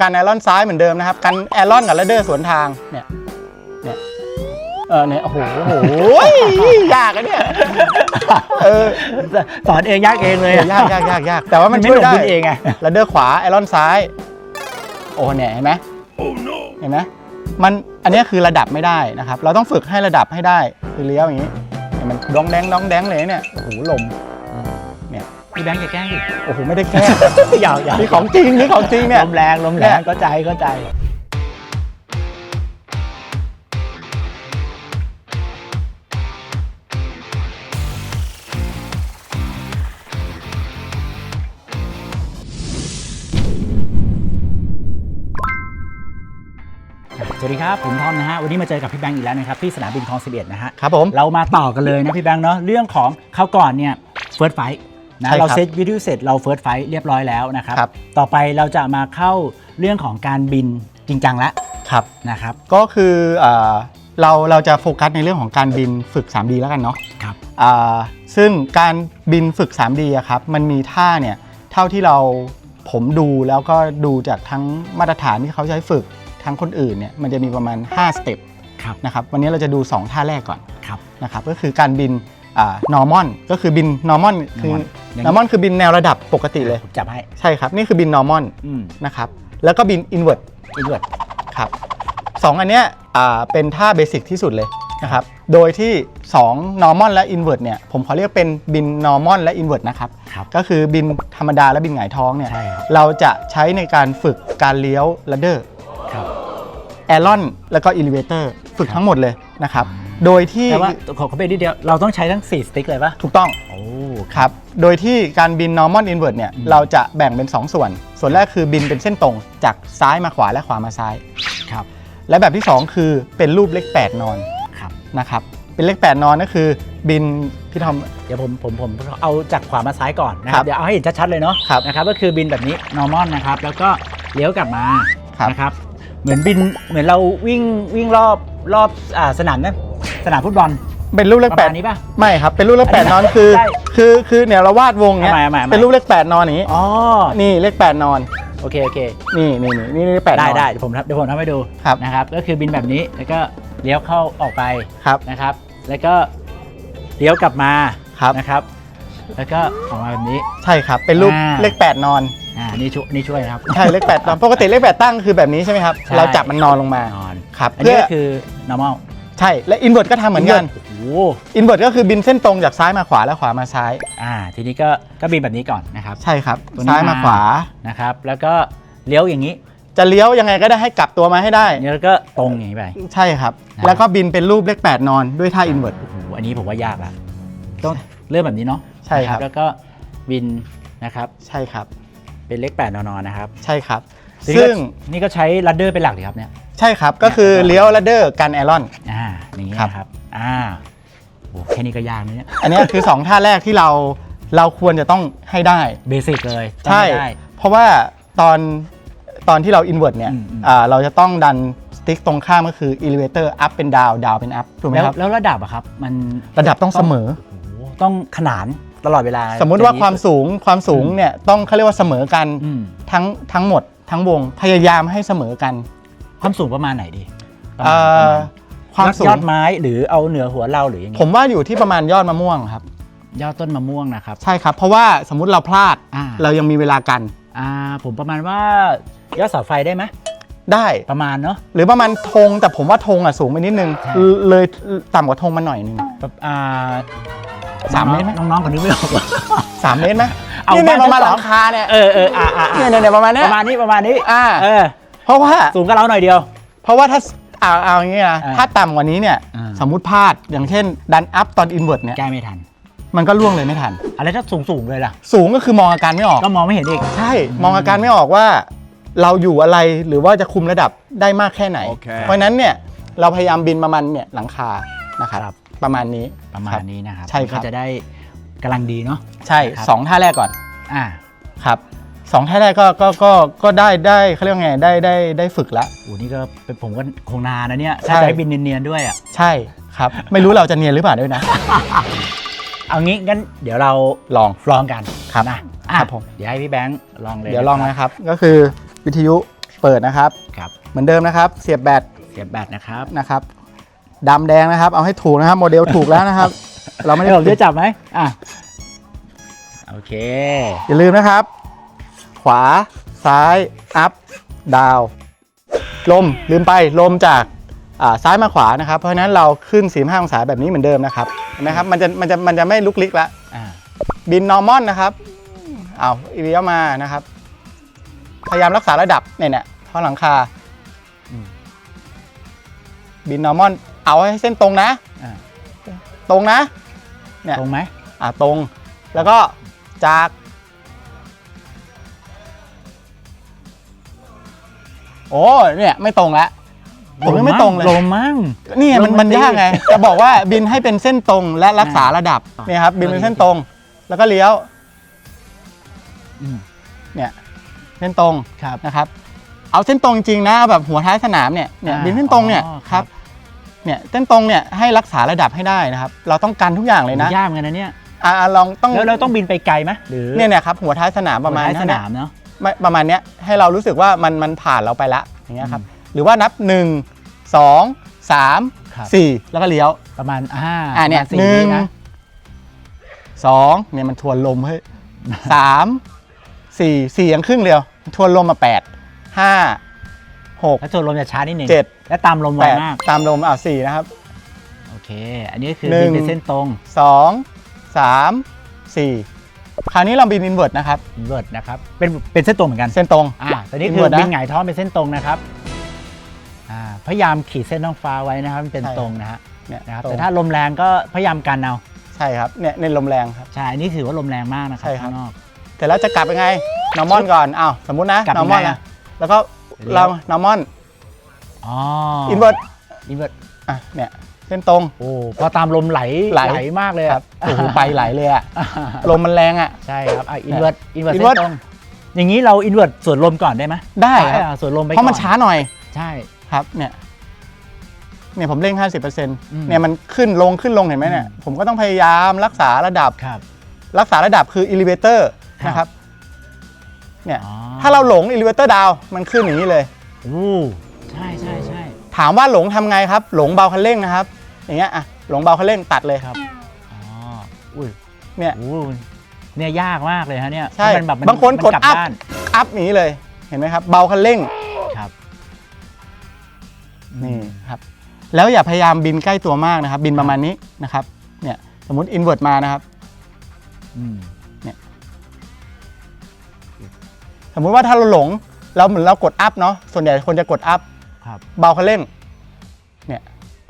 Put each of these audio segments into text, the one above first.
กันแอรอนซ้ายเหมือนเดิมนะครับกันแอรอนกับเลเดอร์สวนทางเนี่ยเนี่ยเออเนี่ยโอ้โหโอ้โหยากอะเนี่ยเออสอนเองยากเองเลยยากยากยากยากแต่ว่ามันไม่ช่วยหลงได้ขึ้นเองไงเลเดอร์ขวาแอรอนซ้าย โอ้เนี่ยเห็นไหมเห็นไหมมันอันเนี้ยคือระดับไม่ได้นะครับ เราต้องฝึกให้ระดับให้ได้คือเลี้ยวอย่างนี้เนี่ยมันดองแดงดองแดงเลยเนี่ยโอ้โหลมเนี่ย พี่แบงค์จะแกล้งดิโอ้โหไม่ได้แกล้ง อย่าอย่านี่ของจริงนี่ของจริงเนี่ยลมแรงลมแรเนี่งยเข้าใจเข้าใจ สวัสดีครับ ผมทอมนะฮะ วันนี้มาเจอกับพี่แบงค์อีกแล้วนะครับ ที่สนามบินคลอง11นะฮะ ครับผม เรามาต่อกันเลยนะพี่แบงค์เนาะเรื่องของเขาวก่อนเนี่ยเฟิร์สไฟ นะใช่ครับเราเซตวิดีโอเสร็จเราเฟิร์สไฟเรียบร้อยแล้วนะครับ ครับ ต่อไปเราจะมาเข้าเรื่องของการบินจริงจังแล้วครับ นะครับ ก็คือเอ่อเราเราจะโฟกัสในเรื่องของการบินฝึก 3D แล้วกันเนาะครับ อ่าซึ่งการบินฝึก 3D อะครับมันมีท่าเนี่ยเท่าที่เราผมดูแล้วก็ดูจากทั้งมาตรฐานที่เขาใช้ฝึกทั้งคนอื่นเนี่ยมันจะมีประมาณ 5 สเต็ปครับนะครับวันนี้เราจะดู 2 ท่าแรกก่อนครับ นะครับก็คือการบินอ่า normal ก็คือบิน normal คือ normal normal คือบินแนวระดับปกติเลยผมจับให้ ใช่ครับ นี่คือบิน normal อืมนะครับแล้วก็บิน invert อีกด้วยครับสองอันเนี้ยอ่าเป็นท่าเบสิกที่สุดเลยนะครับโดยที่ 2 normal และ invert เนี่ยผมขอเรียกเป็นบิน normal และ invert นะครับครับก็คือบินธรรมดาและบินหงายท้องเนี่ยใช่ครับ เราจะใช้ในการฝึกการเลี้ยวลัดเดอร์ครับ แอรอนแล้วก็อิเลเวเตอร์ฝึกทั้งหมดเลย นะครับ โดยที่แต่ว่าขอเขาเป็นนิดเดียว เราต้องใช้ทั้ง 4 สติ๊กเลยปะถูกต้องโอ้ครับ โดยที่การบิน normal invert เนี่ย เราจะแบ่งเป็น 2 ส่วน ส่วนแรกคือบินเป็นเส้นตรงจากซ้ายมาขวาและขวามาซ้าย ครับ และแบบที่ 2 คือเป็นรูปเลข8 นอน ครับ นะครับ เป็นเลข 8 นอนก็คือบินพี่ทอม เดี๋ยวผมผมผมเอาจากขวามาซ้ายก่อนนะคครัรับบเดี๋ยวเอาให้เห็นชัดๆเลยเนาะครับนะครับก็คือบินแบบนี้ normal นะครับ แล้วก็เลี้ยวกลับมาครับ นะครับ เหมือนบินเหมือนเราวิ่งวิ่งรอบ รอบอ่าสนามนะสนามฟุตบอล เป็นรูปเลขประแปมาดณนี้ป่ะไม่ครับ เป็นรูปเลขแปดอันนี้นอนคือ ใช่คือคือเนี่ยเราวาดวงเนี้ยเอาใหม่เอาใหม่เอาใหม่ เป็นรูปเลขแปดนอนอย่างนี้อ๋อนี่เลขแปดนอนโอเคโอเค นี่นี่นี่นี่เลขแปดนได้อน ได้เดี๋ยวผมทำเดี๋ยวผมทำให้ดูครับ นะครับ ก็คือบินแบบนี้แล้วก็เลี้ยวเข้าออกไปครับนะครับ แล้วก็เลี้ยวกลับมาครับนะครับ แล้วก็ออกมาแบบนี้ ใช่ครับ เป็นรูปอ่า เลขแปดนอน อ่านี่ช่วยนี่ช่วยนะครับ ใช่เลขแปดนอนปกติเลขแปดตั้งคือแบบนี้ใช่ไหมครับ ใช่ เราจับมันนอนลงมานอน ครับอันเพื่นี้อก็คือ normal ใช่และอินเวอร์ก็ทำเหมือนกันโอ้โหอินเวอร์ก็คือบินเส้นตรงจากซ้ายมาขวาและขวามาซ้าย อ่า ทีนี้ก็ก็บินแบบนี้ก่อนนะครับใช่ครับ ตัวนี้ซ้ายมาขวา นะครับ แล้วก็เลี้ยวอย่างนี้จะเลี้ยวยังไงก็ได้ให้กลับตัวมาให้ได้แล้วก็ตรงอย่างนี้ไป ใช่ครับ นะ แล้วก็บินเป็นรูปเลขแปดนอนด้วยท่าอินเวอร์ โอ้โหอันนี้ผมว่ายากละต้อง เริ่มแบบนี้เนาะใช่ครับ นะแล้วก็บินนะครับใช่ครับ เป็นเลขแปดนอนๆนะครับใช่ครับทีนี้ก็ซึ่งนี่ก็ใช้ลัดเดอร์เป็นหลักเลยครับเนี่ย ใช่ครับก็คือเลี้ยวลัดเดอร์กันแอรอน อ่าอย่างนี้ครับนะครับอ่าโอ้แค่นี้ก็ยากนะเนี่ยอันเนี้ยคือ 2 ท่าแรกที่เราเราควรจะต้องให้ได้ เบสิกเลยใช่ทำไม่ได้ เพราะว่าตอนตอนที่เรา invert เนี่ยอืมอืม อ่าเราจะต้องดันสติ๊กตรงข้ามก็คือ elevator up เป็น down down เป็น up ถูกไหมแล้วครับ แล้วระดับอะครับ มันระดับต้องเสมอโอ้โหต้องขนานตลอดเวลาสมมุติว่าความสูงความสูงเนี่ยต้องเขาเรียกว่าเสมอกันอืมทั้งทั้งหมดทั้งวงพยายามให้เสมอกัน ความสูงประมาณไหนดีประเอ่มาณอความสูยงอดไม้หรือเอาเหนือหัวเราหรือยังไงผมว่าอยู่ที่ประมาณยอดมะม่วงครับ ยอดต้นมะม่วงนะครับ ใช่ครับ เพราะว่าสมมุติเราพลาดอ่า เรายังมีเวลากันอ่าผมประมาณว่ายอดเสาไฟได้ไหมได้ ประมาณเนาะ หรือประมาณธงแต่ผมว่าธงอะสูงไปนิดนึงใช่ เลยต่ำกว่าธงมาหน่อยนึงแบบอ่าสามเมตรไหม น้องๆคนนี้ไม่ออกว่าสามเมตรไหมเอานี่เนี่ยบ้านประมาณชั้หนสลัองงคาเนี่ยเออเอออ่าอ่าอ่าเนี่ยเนี่ยประมาณเนี้ปยระมาณนี้ประมาณนี้อ่า เออ เพราะว่าสูงกับเราหน่อยเดียว เพราะว่าถ้าเอาเอาอย่างงี้นะอ่าถ้าต่ำกว่านี้เนี่ยอ่า สมมุติพลาดอย่างเช่นดันอัพตอนอินเวอร์ตเนี่ยแก้ไม่ทัน มันก็ล่วงเลยไม่ทัน อะไรถ้าสูงสูงๆเลยล่ะ สูงก็คือมองอาการไม่ออก ก็มองไม่เห็นอีก ใช่มองอาการไม่ออกว่า เราอยู่อะไรหรือว่าจะคุมระดับได้มากแค่ไหน โอเค เพราะฉะนั้นเนี่ยเราพยายามบินประมาณเนี่ยหลังคานะครับครับ ประมาณนี้ประมาคณบ นี้นะครับใช่ครับ ก็จะได้กำลังดีเนาะ ใช่ครับ สองท่าแรกก่อนอ่า ครับ สองท่าแรกก็ก็ก็ก็ได้ได้เขาเรียกว่าไงได้ได้ได้ฝึกแล้วโอ้นี่ก็เป็นผมก็คงนานนะเนี่ยใช่ ถ้าจะให้บินเนียนๆด้วยอะ ใช่ครับ ไม่รู้เราจะเนียนหรือเปล่าด้วยนะ เอางี้งั้นเดี๋ยวเราลองลองกันครับนะอะครับผม เดี๋ยวให้พี่แบงค์ลองเลยเดี๋ยวลองนะนะครับ ก็คือวิทยุเปิดนะครับ ครับ เหมือนเดิมนะครับ เสียบแบตเสียบแบตนะครับนะครับดำแดงนะครับ เอาให้ถูกนะครับ โมเดลถูกแล้วนะครับ เราไม่ไม่ได้ได้ผมจะจับไหมอะ โอเค อย่าลืมนะครับ ขวา ซ้ายอัพดาวลมลืมไปลมจากอ่าซ้ายมาขวานะครับ เพราะฉะนั้นเราขึ้น 45 องศาแบบนี้เหมือนเดิมนะครับเห็นไหมครับมันจะมันจะมันจะไม่ลุกลิกละอ่าบินนอร์มอนนะครับเอาอีเลียมานะครับ พยายามรักษาระดับเนี่ยเนี่ยท่อหลังคาอืมบินนอร์มอน เอาให้เส้นตรงนะอ่าตรงนะเนี่ยตรงไหมอ่าตรงแล้วก็จาก โอ้เนี่ยไม่ตรงแล้วผมยังไม่ตรงเลยลมมั้งนี่ไงมันลงมามันสิยากไง จะบอกว่าบินให้เป็นเส้นตรงและรักษาระดับอ่าเนี่ยครับ บินเป็นเส้นตรง แล้วก็เลี้ยวอืมเนี่ยเส้นตรงครับ นะครับ เอาเส้นตรงจริงๆนะเอาแบบหัวท้ายสนามเนี่ยเนี่ยอ่าบินเส้นตรงเนี่ยอ๋อคครัรับ บ เนี่ยเส้นตรงเนี่ยให้รักษาระดับให้ได้นะครับ เราต้องกันทุกอย่างเลยนะยากเหมือนกันนะเนี่ยอ่าลองต้องแล้วเราต้องบินไปไกลไหมหรือเนี่ยเนี่ยครับหัวท้ายสนามประมาณหัวท้ยนั้สนนานะมเนาะ ไม่ประมาณเนี้ยให้เรารู้สึกว่ามันมันผ่านเราไปละอย่างเงี้ยครับอืมหรือว่านับ 1 2 3 ครับ 4 แล้วก็เลี้ยวประมาณอ่าอ่าเนี่ยประมาณสี่หนึ่งวินะ สองเนี่ยมันทวนลมเฮ้ยสามสี่สี่ยังครึ่งเดียว ทวนลมมาแปดห้าหก แล้วตัวลมจะช้านิดหนึ่งเจ็ด และตามลมไวแปดมาก ตามลมอ่าสี่นะครับ โอเค อันนี้คือหนึ่บินงเป็นเส้นตรง สองสามสี่ คราวนี้เราบินอินเวอร์ตนะครับอินเวิร์ดนะครับ เป็นเป็นเส้นตรงเหมือนกันเส้นตรงอ่าตอนนี้คือ invert นะบินหงายท้องเป็นเส้นตรงนะครับอ่าพยายามขีดเส้นท้องฟ้าไว้นะครับมันเป็นใช่ตรงนะฮะเนี่ยนะครับตรงแต่ถ้าลมแรงก็พยายามกันเอาใช่ครับเนี่ยในลมแรงครับ ใช่อันนี้ถือว่าลมแรงมากนะครับใช่ครับ ข้างนอกเสร็จแล้วจะกลับยังไงนอร์มอนก่อนอ้าวสมมุตินะกลับนอยัร์งมไงอนอะนะแล้วก็เลี้ยวเรานอร์มอนอ๋ออิอินเวอร์ตอินเวิร์ดอะเนี่ย เส้นตรง โอ้พอตามลมไหลไหล มากเลยครับโอ้โหไปไหลเลยอะลมมันแรงอะ ใช่ครับอะอินเวิร์ดอินเวิร์ด invert เส้นตรงอย่างนี้เราอินเวิร์ดส่วนลมก่อนได้ไหมได้ครับอ่าส่วนลมไปเพราะมันก่อช้าหน่อยใช่ ครับ เนี่ย เนี่ยผมเร่ง 50%อืมเนี่ยมันขึ้นลงขึ้นลงเห็นไหมเนี่ย อืม ผมก็ต้องพยายามรักษาระดับ ครับ รักษาระดับคือ elevator ครับ นะครับ เนี่ย อ๋อถ้าเราหลง elevator down มันขึ้นอย่างนี้เลย โอ้ใช่ใช่ใช่ ถามว่าหลงทำไงครับ หลงเบาคันเร่งนะครับ อย่างเงี้ยอะหลงเบาคันเร่งตัดเลยครับอ๋ออุ้ยเนี่ยโอ้เนี่ยยากมากเลยฮะเนี่ยใช่เพระมัแบบมับางคนมักดลัอัพด้านอัพอย่างนี้เลยเห็นไหมครับ เบาคันเร่งครับนี่ครับ แล้วอย่าพยายามบินใกล้ตัวมากนะครับ บินประมาณนี้นะครับ เนี่ยสมมติ invert มานะครับอืมสมมุติว่าถ้าเราหลงเราเหมือนเรากดอัพเนาะส่วนใหญ่คนจะกดอัพ ครับ เบาคันเร่ง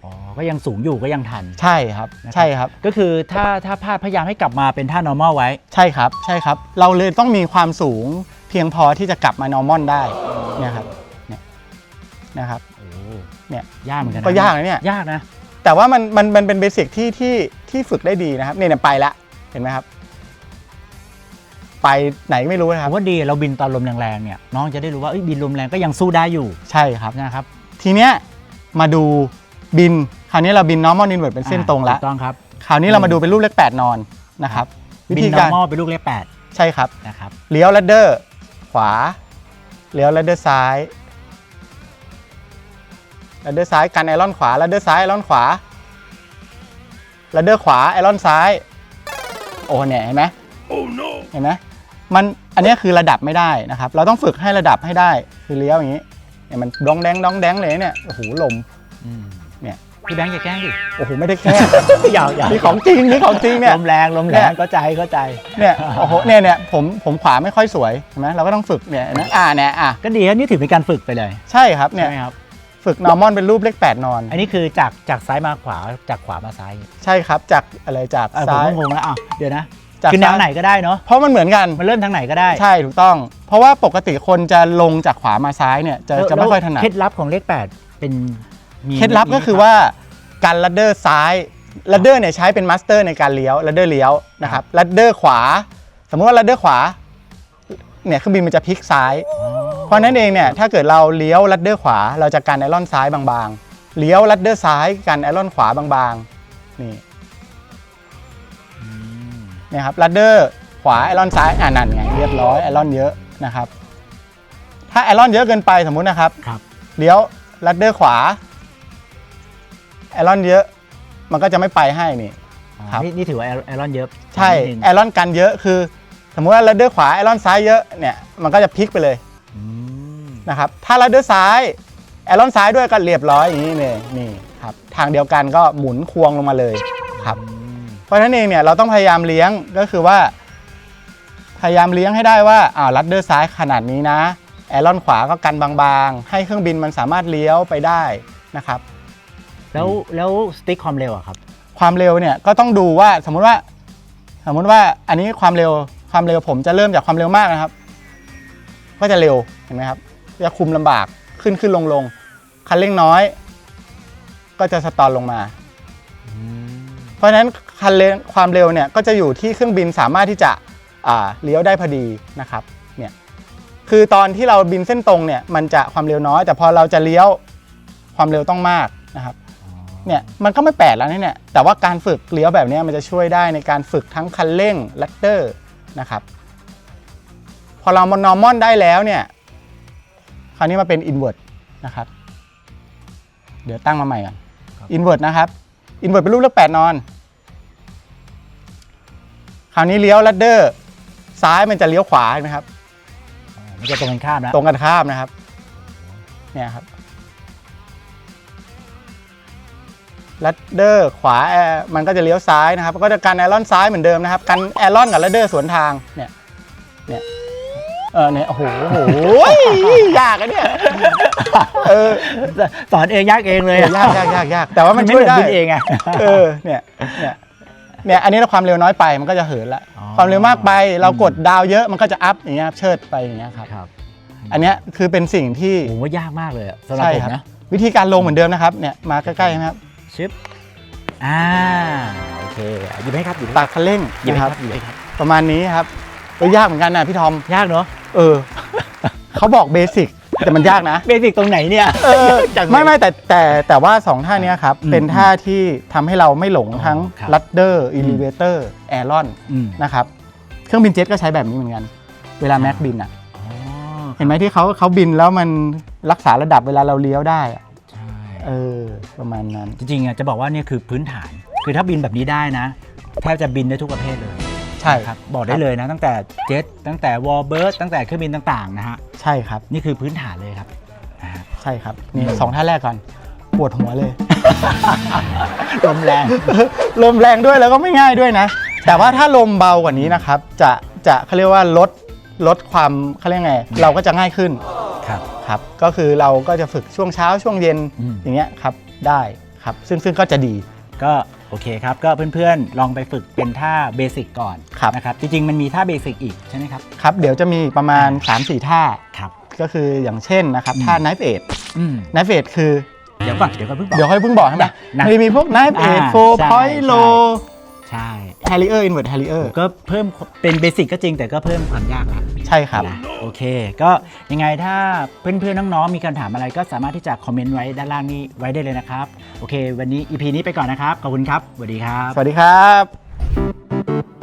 อ๋อ ก็ยังสูงอยู่ก็ยังทัน ใช่ครับนะครับ ใช่ครับ ก็คือถ้าถ้าพลาดพยายามให้กลับมาเป็นท่า normal ไว้ ใช่ครับ ใช่ครับ เราเลยต้องมีความสูงเพียงพอที่จะกลับมา normal ได้ เนี่ยครับ เนี่ย นะครับโอ้เนี่ย ยากเหมือนกันนะก็ยากนะเนี่ย ยากนะ แต่ว่ามันมันมันเป็นเบสิกที่ที่ที่ฝึกได้ดีนะครับ เนี่ยเนี่ยไปละ เห็นไหมครับ ไปไหนไม่รู้นะคผรับมว่าดีเราบินตอนลมแรงๆเนี่ยน้องจะได้รู้ว่าเอ้ยบินลมแรงก็ยังสู้ได้อยู่ใช่ครับ นะครับ ทีเนี้ยมาดูบิน คราวนี้เราบิน normal inward เป็นเส้นตรงละถูกต้องครับ คราวนี้เรามาดูเป็นรูปเลขแปดนอนนะครับวิบินธีการ normal เป็นลูกเลขแปดใช่ครับ นะครับ เลี้ยวลัดเดอร์ขวา เลี้ยวลัดเดอร์ซ้ายลัดเดอร์ซ้ายกันไอรอนขวาลัดเดอร์ซ้ายไอรอนขวาลัดเดอร์ขวาไอรอนซ้าย โอ้เนี่ยเห็นไหมเห็นไหม มันอันเนี้ยคือระดับไม่ได้นะครับ เราต้องฝึกให้ระดับให้ได้คือเลี้ยวอย่างนี้เนี่ยมันดองแดงดองแดงเลยเนี่ยโอ้โหลมอืมเนี่ยพี่แบงค์อย่าแกล้งดิโอ้โหไม่ได้แค่อย่าอย่านี่ของจริงนี่ของจริงเนี่ยลมแรงลมแรเนี่งยเข้าใจเข้าใจเนี่ยโอ้โหเนี่ยเนี่ยผมผมขวาไม่ค่อยสวยเห็นไหมเราก็ต้องฝึกเนี่ยเห็นไหมอ่าเนี่ยอะก็ดีครับนี่ถือเป็นการฝึกไปเลย ใช่ครับเนี่ยใช่ไหมครับฝึกนอร์มอนเป็นรูปเลข8นอน อันนี้คือจากจากซ้ายมาขวาจากขวามาซ้าย ใช่ครับจากอะไรจากเออผมซ้ายก็งงแล้วอะเดี๋ยวนะ จากคือแนวซ้ายไหนก็ได้เนาะเพราะมันเหมือนกัน มันเริ่มทางไหนก็ได้ใช่ถูกต้อง เพราะว่าปกติคนจะลงจากขวามาซ้ายเนี่ยจะแล้วจะไม่ค่อยถนัด เคล็ดลับของเลขแปดเป็นมีเคล็ดลับก็คือว่าการลัดเดอร์ซ้ายลัดเดอร์เนี่ยใช้เป็นมาสเตอร์ในการเลี้ยวลัดเดอร์เลี้ยวนะครับลัดเดอร์ขวา สมมติว่าลัดเดอร์ขวาเนี่ยเครื่องบินมันจะพลิกซ้ายอ๋อเพราะนั้นเองเนี่ยถ้าเกิดเราเลี้ยวลัดเดอร์ขวา เราจะกันไอรอนซ้ายบางๆ เลี้ยวลัดเดอร์ซ้ายกันไอรอนขวาบางๆนี่อืมเนี่ยครับลัดเดอร์ขวาไอรอนซ้ายอ่านั่นไงเรียบร้อยไอรอนเยอะนะครับ ถ้าไอรอนเยอะเกินไปสมมุตินะครับครับ เลี้ยวลัดเดอร์ขวาไอรอนเยอะมันก็จะไม่ไปให้นี่ อ๋อครับ นี่นี่ถือว่าไอรอนเยอะใช่นิดนึงไอรอนกันเยอะคือ สมมุติว่าลัดเดอร์ขวาไอรอนซ้ายเยอะเนี่ยมันก็จะพลิกไปเลยอืมนะครับถ้าลัดเดอร์ซ้ายไอรอนซ้ายด้วยก็เรียบร้อยอย่างนี้เลยนี่ครับทางเดียวกันก็หมุนควงลงมาเลยครับ อืมเพ ราะฉะนั้นเองเนี่ยเราต้องพยายามเลี้ยงก็คือว่า พยายามเลี้ยงให้ได้ว่าอ่าลัดเดอร์ซ้ายขนาดนี้นะแอรอนขวาก็กันบางๆ ให้เครื่องบินมันสามารถเลี้ยวไปได้นะครับ แล้วแล้วสติ๊กความเร็วอะครับ ความเร็วเนี่ยก็ต้องดูว่าสมมุติว่าสมมุติว่าอันนี้ความเร็วความเร็วผมจะเริ่มจากความเร็วมากนะครับ ก็จะเร็วเห็นไหมครับจะคุมลำบากขึ้นขึ้นลงลงคันเร่งน้อย ก็จะสตอนลงมา เพราะฉะนั้น คันเร่งความเร็วเนี่ยก็จะอยู่ที่เครื่องบินสามารถที่จะอ่าเลี้ยวได้พอดีนะครับเนี่ยคือตอนที่เราบินเส้นตรงเนี่ยมันจะความเร็วน้อย แต่พอเราจะเลี้ยวความเร็วต้องมากนะครับเนี่ยมันก็ไม่แปลกแล้วนี่เนี่ยแต่ว่าการฝึกเลี้ยวแบบเนี้ยมันจะช่วยได้ในการฝึกทั้งคันเร่งลัดเดอร์นะครับพอเรามานอร์มอนได้แล้วเนี่ยคราวนี้มาเป็นอินเวอร์นะครับเดี๋ยวตั้งมาใหม่ก่อนอินเวอร์นะครับอินเวอร์เป็นรูปเลขแปดนอน คราวนี้เลี้ยวลัดเดอร์ซ้ายมันจะเลี้ยวขวาเห็นไหมครับ อ๋อมันจะตรงกันข้ามแล้วตรงกันข้ามนะครับ เนี่ยครับลัดเดอร์ขวาแอร์มันก็จะเลี้ยวซ้ายนะครับก็จะกันแอรอนซ้ายเหมือนเดิมนะครับกันแอรอนกับลัดเดอร์สวนทางเนี่ยเนี่ยเออเนี่ยโอ้โหโอ้โหยากอะเนี่ยเออสอนเองยากเองเลยอะยากยากยากยากแต่ว่ามันไม่ช่เหวยมือนได้บินเองอะ เออเนี่ยเนี่ย เนี่ยอันนี้เราความเร็วน้อยไปมันก็จะเหินละอ๋อ ความเร็วมากไปเรากดดาวเยอะมันก็จะอัพอย่างเงี้ยครับเชิดไปอย่างเงี้ยครับครับอันเนี้ยคือเป็นสิ่งที่ผมว่ายากมากเลยอะสำหรับใช่ผมครับนะวิธีการลงเหมือนเดิมนะครับเนี่ยมาใกล้ๆนะครับชิปอ่าโอเคหยิบให้ครับหยิบให้ตัดคันเร่งหยิบนะให้คครัรับบหยิบให้ครับประมาณนี้ครับเออยากเหมือนกันนะพี่ทอม ยากเนาะ เออ เขาบอกเบสิก แต่มันยากนะเบสิกตรงไหนเนี่ยเออจังเลยไม่ไม่แต่แต่แต่ว่าสองท่าเนี้ยครับอืมเป็นท่าที่ทำให้เราไม่หลงทั้งครับ ลัดเดอร์อิลิเวเตอร์แอรอนอืมนะครับ เครื่องบินเจ็ตก็ใช้แบบนี้เหมือนกัน เวลาแม็กบินอะ อ๋อเห็นไหมที่เขาเขาบินแล้วมันรักษาระดับเวลาเราเลี้ยวได้อะใช่ เออ ประมาณนั้น จริงๆอะจะบอกว่าเนี่ยคือพื้นฐาน คือถ้าบินแบบนี้ได้นะ แทบจะบินได้ทุกประเภทเลย ใช่ครับบอกได้เลยนะ ตั้งแต่เจ็ตตั้งแต่วอลเบิร์ดตั้งแต่เครื่องบินต่างๆนะฮะใช่ครับ นี่คือพื้นฐานเลยครับนะฮะ ใช่ครับนี่สองท่าแรกก่อนปวดหัวเลย ลมแรง ลมแรงด้วยแล้วก็ไม่ง่ายด้วยนะ แต่ว่าถ้าลมเบากว่านี้นะครับ จะจะเขาเรียกว่าลดลดความเขาเรียกไง เราก็จะง่ายขึ้นครับ ครับ ก็คือเราก็จะฝึกช่วงเช้าช่วงเย็นอืม อย่างเงี้ยครับได้ครับ ซึ่งซึ่งก็จะดี ก็ โอเคครับ ก็เพื่อนๆ ลองไปฝึกเป็นท่าเบสิกก่อนครับ นะครับจริงๆ มันมีท่าเบสิกอีกใช่ไหมครับ ครับ เดี๋ยวจะมีประมาณ 3-4 ท่า ครับ ก็คืออย่างเช่นนะครับอืมท่า knife edge อืม knife edge คือ เดี๋ยวก่อนเดี๋ยวก่อนเพิ่งบอก เดี๋ยวค่อยเพิ่งบอกใช่ไหมนะมันจะมีพวก knife อ่า edge four ใช่ point ใช่ low ใช่ harrier inward harrier ก็เพิ่มเป็นเบสิกก็จริงแต่ก็เพิ่มความยากละใช่ครับ นะโอเค ก็ยังไงถ้าเพื่อนๆน้องๆมีคำถามอะไรก็สามารถที่จะคอมเมนต์ไว้ด้านล่างนี้ไว้ได้เลยนะครับ โอเค วันนี้ EP นี้ไปก่อนนะครับ ขอบคุณครับสวัสดีครับ สวัสดีครับ